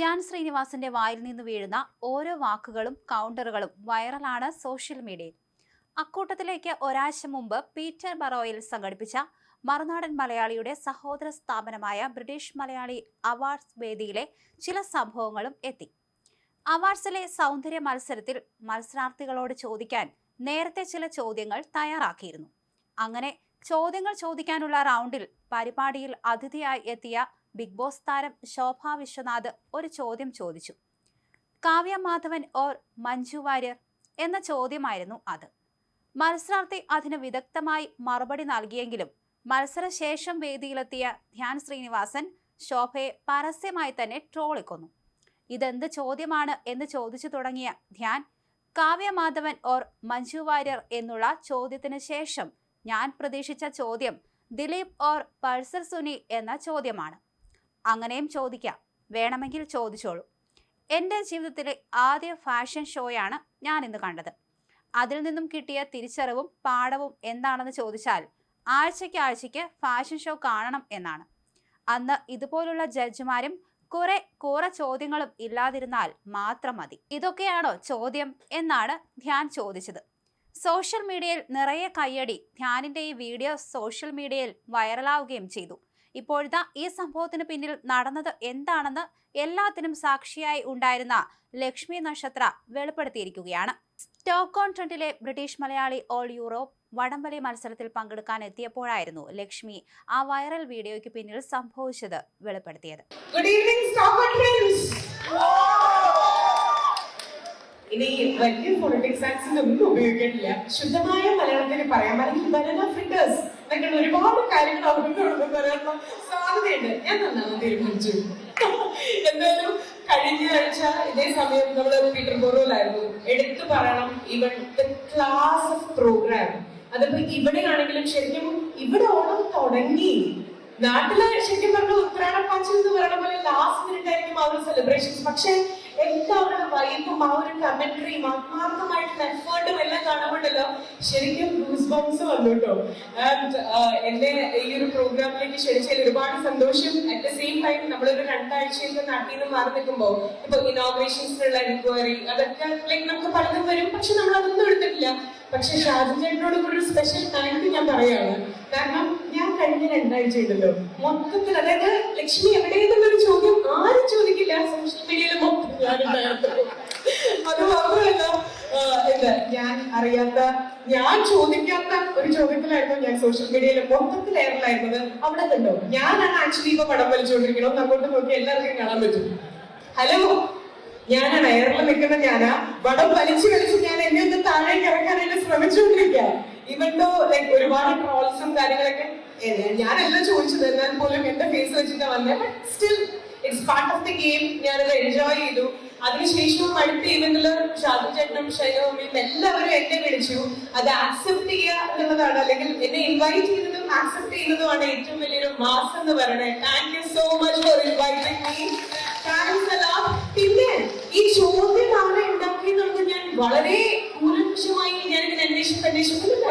ധ്യാൻ ശ്രീനിവാസിന്റെ വായിൽ നിന്ന് വീഴുന്ന ഓരോ വാക്കുകളും കൗണ്ടറുകളും വൈറലാണ് സോഷ്യൽ മീഡിയയിൽ അക്കൂട്ടത്തിലേക്ക് ഒരാഴ്ച മുമ്പ് പീറ്റർ ബറോയിൽ സംഘടിപ്പിച്ച മറുനാടൻ മലയാളിയുടെ സഹോദര സ്ഥാപനമായ ബ്രിട്ടീഷ് മലയാളി അവാർഡ്സ് വേദിയിലെ ചില സംഭവങ്ങളും എത്തി. അവാർഡ്സിലെ സൗന്ദര്യ മത്സരത്തിൽ മത്സരാർത്ഥികളോട് ചോദിക്കാൻ നേരത്തെ ചില ചോദ്യങ്ങൾ തയ്യാറാക്കിയിരുന്നു. അങ്ങനെ ചോദ്യങ്ങൾ ചോദിക്കാനുള്ള റൗണ്ടിൽ പരിപാടിയിൽ അതിഥിയായി എത്തിയ ബിഗ് ബോസ് താരം ശോഭ വിശ്വനാഥ് ഒരു ചോദ്യം ചോദിച്ചു. കാവ്യ മാധവൻ ഓർ മഞ്ജു വാര്യർ? എന്ന ചോദ്യമായിരുന്നു അത്. മത്സരാർത്ഥി അതിന് വിദഗ്ധമായി മറുപടി നൽകിയെങ്കിലും മത്സരശേഷം വേദിയിലെത്തിയ ധ്യാൻ ശ്രീനിവാസൻ ശോഭയെ പരസ്യമായി തന്നെ ട്രോളിക്കൊന്നു. ഇതെന്ത് ചോദ്യമാണ് എന്ന് ചോദിച്ചു തുടങ്ങിയ ധ്യാൻ കാവ്യ മാധവൻ ഓർ മഞ്ജു വാര്യർ എന്നുള്ള ചോദ്യത്തിന് ശേഷം ഞാൻ പ്രതീക്ഷിച്ച ചോദ്യം ദിലീപ് ഓർ പൾസർ സുനി എന്ന ചോദ്യമാണ്. അങ്ങനെയും ചോദിക്കാം. വേണമെങ്കിൽ ചോദിച്ചോളൂ. എന്റെ ജീവിതത്തിലെ ആദ്യ ഫാഷൻ ഷോയാണ് ഞാൻ ഇന്ന് കണ്ടത്. അതിൽ നിന്നും കിട്ടിയ തിരിച്ചറിവും പാഠവും എന്താണെന്ന് ചോദിച്ചാൽ ആഴ്ചയ്ക്ക് ആഴ്ചയ്ക്ക് ഫാഷൻ ഷോ കാണണം എന്നാണ്. അന്ന് ഇതുപോലുള്ള ജഡ്ജിമാരും കുറെ കുറെ ചോദ്യങ്ങളും ഇല്ലാതിരുന്നാൽ മാത്രം മതി. ഇതൊക്കെയാണോ ചോദ്യം എന്നാണ് ധ്യാൻ ചോദിച്ചത്. സോഷ്യൽ മീഡിയയിൽ നിറയെ കയ്യടി ധ്യാനിന്റെ ഈ വീഡിയോ സോഷ്യൽ മീഡിയയിൽ വൈറലാവുകയും ചെയ്തു. ഇപ്പോഴത്തെ ഈ സംഭവത്തിന് പിന്നിൽ നടന്നത് എന്താണെന്ന് എല്ലാത്തിനും സാക്ഷിയായി ഉണ്ടായിരുന്ന ലക്ഷ്മി നക്ഷത്ര വെളിപ്പെടുത്തിയിരിക്കുകയാണ്. സ്റ്റോക്കോൺ ട്രെൻഡിലെ ബ്രിട്ടീഷ് മലയാളി ഓൾ യൂറോപ്പ് വടംവലി മത്സരത്തിൽ പങ്കെടുക്കാൻ എത്തിയപ്പോഴായിരുന്നു ലക്ഷ്മി ആ വൈറൽ വീഡിയോയ്ക്ക് പിന്നിൽ സംഭവിച്ചത് വെളിപ്പെടുത്തിയത്. സ്റ്റോക്ക് ഇനി വലിയ പൊളിറ്റിക്സ് ആക്സിന്റെ ഒന്നും ഉപയോഗിക്കണില്ല ശുദ്ധമായ മലയാളത്തിൽ പറയാം അല്ലെങ്കിൽ ബനാന ഫ്രിക്കേഴ്സ് എന്നൊക്കെ ഒരുപാട് കാര്യങ്ങൾ അവർക്ക് പറയാൻ സാധ്യതയുണ്ട്. ഞാൻ നന്നാണ് തീരുമാനിച്ചു. എന്തായാലും കഴിഞ്ഞ ആഴ്ച ഇതേ സമയം നമ്മൾ പീറ്റർ ബോറോയിലായിരുന്നു എടുത്തു പറയണം ഇവൻ ക്ലാസ് ഓഫ് പ്രോഗ്രാം അതിപ്പോ ഇവിടെയാണെങ്കിലും ശരിക്കും ഇവിടെ ഓണം തുടങ്ങി. നാട്ടിൽ ശരിക്കും പറഞ്ഞ ഉത്രാടം പാച്ചിൽ എന്ന് പറയുന്ന പോലെ ലാസ്റ്റ് മിനിറ്റ് ആയിരിക്കും അവർ സെലിബ്രേഷൻസ് പക്ഷെ എല്ലാവരുടെ വൈബും ആ ഒരു കമന്ററിയും ആത്മാർത്ഥമായിട്ടുള്ള എഫേർട്ടും എല്ലാം കാണുമ്പോണ്ടല്ലോ ശരിക്കും ഗൂസ് ബോംസ് വന്നു കേട്ടോ. ആൻഡ് എന്നെ ഈ ഒരു പ്രോഗ്രാമിലേക്ക് ക്ഷണിച്ചതിൽ ഒരുപാട് സന്തോഷം. അറ്റ് ദ സെയിം ടൈം നമ്മളൊരു രണ്ടാഴ്ചയൊക്കെ നാട്ടിൽ നിന്ന് മാറി നിൽക്കുമ്പോൾ ഇപ്പൊ ഇനോഗ്രേഷൻസിനുള്ള എൻക്വയറി അതൊക്കെ ലൈക്ക് നമുക്ക് പലതും വരും പക്ഷെ നമ്മൾ അതൊന്നും എടുത്തിട്ടില്ല. പക്ഷെ ഷാജി ചേട്ടനോട് കൂടി ഒരു സ്പെഷ്യൽ താങ്ക് ഞാൻ പറയാണ് കാരണം ഞാൻ കഴിഞ്ഞ രണ്ടാഴ്ച ഉണ്ടല്ലോ മൊത്തത്തിൽ അതായത് ലക്ഷ്മി എവിടെയെന്നുള്ളൊരു ചോദ്യം ആരും ചോദിക്കില്ല. സോഷ്യൽ മീഡിയയിൽ മൊത്തം അത് മാത്രമല്ല ആ, ഞാൻ അറിയാത്ത ഞാൻ ചോദിക്കാത്ത ഒരു ചോദ്യത്തിലായിരുന്നു ഞാൻ സോഷ്യൽ മീഡിയയിൽ മൊത്തത്തിൽ എയറിലായിരുന്നത് അവിടെ കണ്ടോ? ഞാനാണ് ആക്ച്വലി ഇപ്പൊ പടം വലിച്ചുകൊണ്ടിരിക്കണോ അങ്ങോട്ട് നോക്കി എല്ലാവർക്കും കാണാൻ പറ്റും. ഹലോ ഞാനാണ് എയറിൽ നിൽക്കുന്ന ഞാനാ. വടം വലിച്ചു വലിച്ചു ഞാൻ എന്നെ ഒന്ന് താഴേക്ക് ഇറക്കാൻ എന്നെ ശ്രമിച്ചുകൊണ്ടിരിക്കുക ഇവണ്ടോ ലൈക് ഒരുപാട് ട്രോൾസും കാര്യങ്ങളൊക്കെ ഞാനെല്ലാം ചോദിച്ചത്. എന്നാൽ പോലും എന്റെ ഫേസ് വെച്ചിട്ടാ but still it's part of the game ഞാനത് എൻജോയ് ചെയ്തു. അതിനുശേഷവും അടുത്ത ഇവന്റിൽ ഷാജു ചേട്ടനും ഷൈലോമിയും എല്ലാവരും എന്നെ വിളിച്ചു. അത് ആക്സെപ്റ്റ് ചെയ്യുക എന്നുള്ളതാണ്. അല്ലെങ്കിൽ എന്നെ ഇൻവൈറ്റ് ചെയ്തതും ആക്സെപ്റ്റ് ചെയ്യുന്നതുമാണ് ഏറ്റവും വലിയൊരു മാസം എന്ന് പറയുന്നത്. Thank you so much for inviting me thanks പിന്നെ ഈ ചോദ്യം അവിടെ ഉണ്ടാക്കിയെന്നുള്ളത് ഞാൻ വളരെ കൂലംകുശമായി ഞാൻ ഇതിനെ അന്വേഷിച്ച് അന്വേഷിക്കുന്നില്ല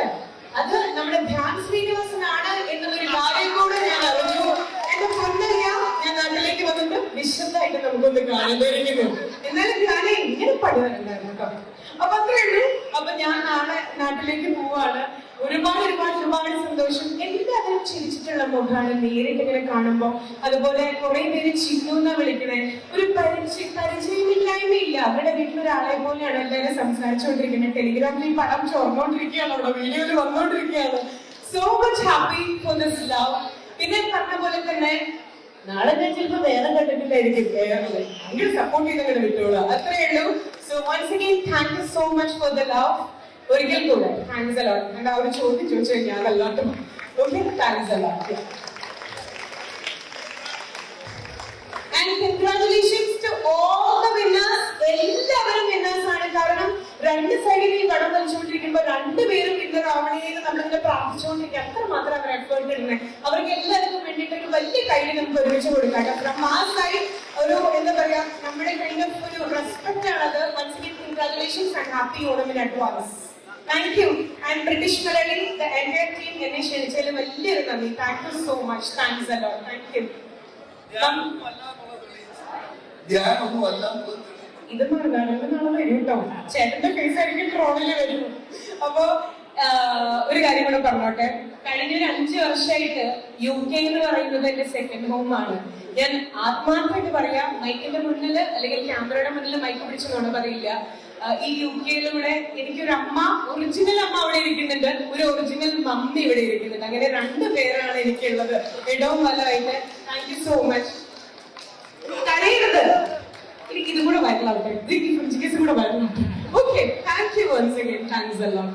അത് നമ്മുടെ ധ്യാൻ ശ്രീനിവാസനാണ് എന്നുള്ളൊരു കാര്യം കൂടെ ഞാൻ അറിഞ്ഞു. എന്റെ പൊന്നറിയാം ഞാൻ നാട്ടിലേക്ക് വന്നിട്ട് വിശദമായിട്ട് നമുക്കൊന്ന് കാണുന്നു ഞാൻ ഇങ്ങനെ പഠിക്കുന്നുണ്ടായിരുന്നു കേട്ടോ അപ്പൊ അത്രേ ഉള്ളൂ. അപ്പൊ ഞാൻ നാളെ നാട്ടിലേക്ക് പോവാണ്. ഒരുപാട് ഒരുപാട് ഒരുപാട് സന്തോഷം. എല്ലാവരും ചിരിച്ചിട്ടുള്ള മുഖമാണ് നേരിട്ട് ഇങ്ങനെ കാണുമ്പോ. അതുപോലെ കുറെ പേര് ചിന്നു എന്നാ വിളിക്കണേ. ഒരു പരിചയ പരിചയമില്ലായ്മയില്ല. അവരുടെ വീട്ടിൽ ഒരാളെ പോലെയാണ് എല്ലാവരും സംസാരിച്ചുകൊണ്ടിരിക്കുന്നത്. ടെലിഗ്രാമിൽ ഈ പടം ചോർന്നോണ്ടിരിക്കുകയാണ്. അവിടെ വീഡിയോയിൽ വന്നോണ്ടിരിക്കുകയാണ്. So much happy for this love പിന്നെ പറഞ്ഞ പോലെ തന്നെ നാളെ ഞാൻ ചിലപ്പോ വേറെ കണ്ടിട്ടില്ലായിരിക്കും അങ്ങനെ സപ്പോർട്ട് ചെയ്തങ്ങനെ വിട്ടോളൂ. അത്രേ ഉള്ളൂ. So once again thank you so much for the love ഒരിക്കൽ കൂടെ താങ്ക്സ് അലോട്ട് ഞാൻ ആ ഒരു ചോദ്യം ചോദിച്ചു കഴിഞ്ഞാൽ അതല്ലാട്ടോ okay thanks a lot and to all എല്ലാവരും സൈഡിൽ ഈ പടം കളിച്ചുകൊണ്ടിരിക്കുമ്പോൾ രണ്ടുപേരും ആവണേ എന്ന് നമ്മളിങ്ങനെ പ്രാർത്ഥിച്ചുകൊണ്ടിരിക്കുക. അത്ര മാത്രം അവർ എഫേർട്ട് ഇടുന്നത് അവർക്ക് എല്ലാവർക്കും വേണ്ടിയിട്ട് ഒരു വലിയ കൈ നമുക്ക് ഒരുമിച്ച് കൊടുക്കാം ഫ്രം ആ ഒരു എന്താ പറയാ നമ്മുടെ കൈൻഡ് ഒരു റെസ്പെക്ട് ആണത്. Once again congratulations and happy Onam in advance thank you and British Malayali the team എന്നെ ക്ഷണിച്ചതിൽ വലിയൊരു നന്ദി. Thank you so much thanks അല്ലോ താങ്ക് യു ധ്യാനമൊന്നും അല്ല ഇത് മറുനാടൻ നാളെ വരും കേട്ടോ ചേട്ടന്റെ ഫേസ് ആയിരിക്കും ട്രോളിൽ വരും. അപ്പൊ ഒരു കാര്യം കൂടെ പറഞ്ഞോട്ടെ. കഴിഞ്ഞ ഒരു അഞ്ചു വർഷമായിട്ട് യു കെ എന്ന് പറയുന്നത് എന്റെ സെക്കൻഡ് ഹോം ആണ്. ഞാൻ ആത്മാർത്ഥമായിട്ട് പറയാം മൈക്കിന്റെ മുന്നിൽ അല്ലെങ്കിൽ ക്യാമറയുടെ മുന്നിൽ മൈക്ക് പിടിച്ചെന്നാണ് പറയില്ല. ഈ യു കെയിലൂടെ എനിക്കൊരു അമ്മ ഒറിജിനൽ അമ്മ അവിടെ ഇരിക്കുന്നുണ്ട്. ഒരു ഒറിജിനൽ മമ്മി ഇവിടെ ഇരിക്കുന്നുണ്ട്. അങ്ങനെ രണ്ട് പേരാണ് എനിക്കുള്ളത്. ഇടവും ഫലമായിട്ട് താങ്ക് യു സോ മച്ച് കരയരുത്. എനിക്ക് ഇതും കൂടെ വൈറലാവട്ടെ ഇത് ഈ ഫ്രിഡ്ജ് കേസ് കൂടെ വൈറലാവട്ടെ okay thank you once again thanks എല്ലാം